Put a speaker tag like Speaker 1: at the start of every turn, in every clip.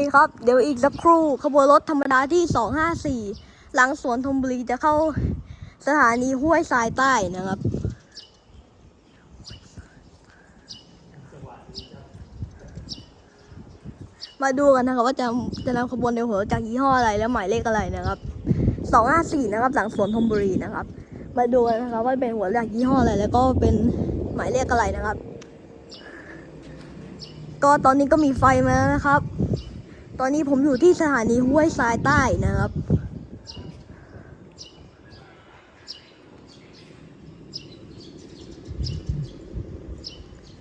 Speaker 1: ดีครับ เดี๋ยวอีกสักครู่ขบวนรถธรรมดาที่ 254 หลังสวนธนบุรีจะเข้าสถานีห้วยทรายใต้นะครับ มาดูกันนะครับว่าจะจะนำขบวนเร็วหัวจากยี่ห้ออะไรและหมายเลขอะไรนะครับ 254 นะครับ หลังสวนธนบุรีนะครับ มาดูกันนะครับว่าเป็นหัวจากยี่ห้ออะไรแล้วก็เป็นหมายเลขอะไรนะครับ ก็ตอนนี้ก็มีไฟมาแล้วนะครับ ตอนนี้ผมอยู่ที่สถานีห้วยทรายใต้นะครับ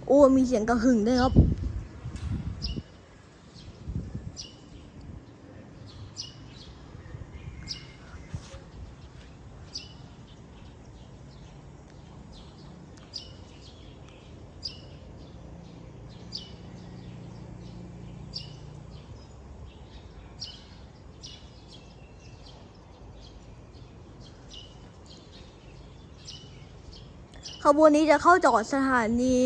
Speaker 1: โอ้ มีเสียงกระหึ่งด้วยครับ ขบวนนี้จะเข้าจอดสถานี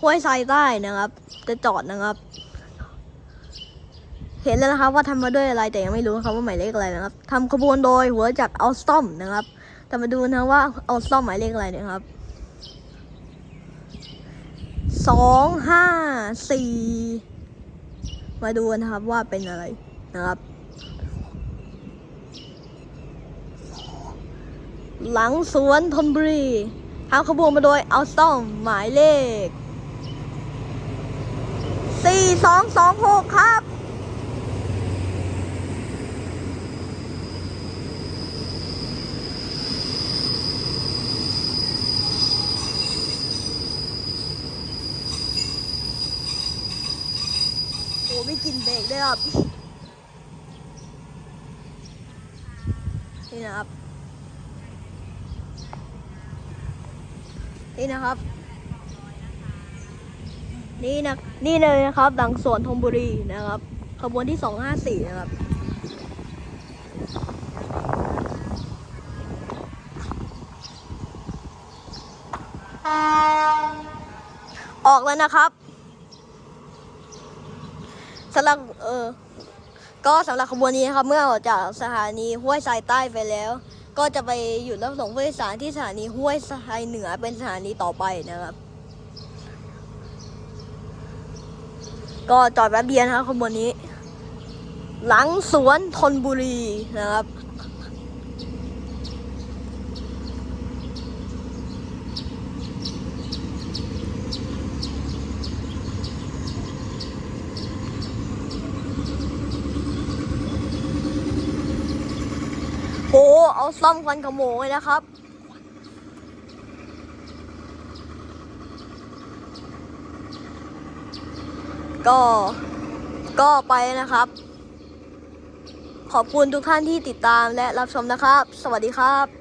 Speaker 1: ห้วยทรายใต้นะครับ จะจอดนะครับ เห็นแล้วนะครับว่าทำมาด้วยอะไรแต่ยังไม่รู้นะครับว่าหมายเลขอะไรนะครับทำขบวนโดยหัวจากอัลสตอมนะครับแต่มาดูนะว่าอัลสตอมหมายเลขอะไรนะครับสองห้าสี่มาดูนะครับว่าเป็นอะไรนะครับ หลังสวนธนบุรี ทาขบวนมาโดยเอาซ่อมหมายเลข 4226 ครับ โอ้ไม่กินเบรกด้วยครับ นี่นะครับ นี่นะครับ นี่นะนี่เลยนะครับดังสวนธนบุรีนะครับขบวนที่ 254 นะครับออกแล้วนะครับสำหรับเออก็สำหรับขบวนนี้นะครับ เมื่อออกจากสถานีห้วยทรายใต้ไปแล้ว ก็จะไปหยุดรับส่งผู้โดยสารที่สถานีห้วยทรายเหนือเป็นสถานีต่อไปนะครับ ก็จอดแป๊บเดียวนะครับขบวนนี้ หลังสวนธนบุรีนะครับ เอาซ่อมควันขโมยนะครับ ก็ก็ไปนะครับ ขอบคุณทุกท่านที่ติดตามและรับชมนะครับ สวัสดีครับ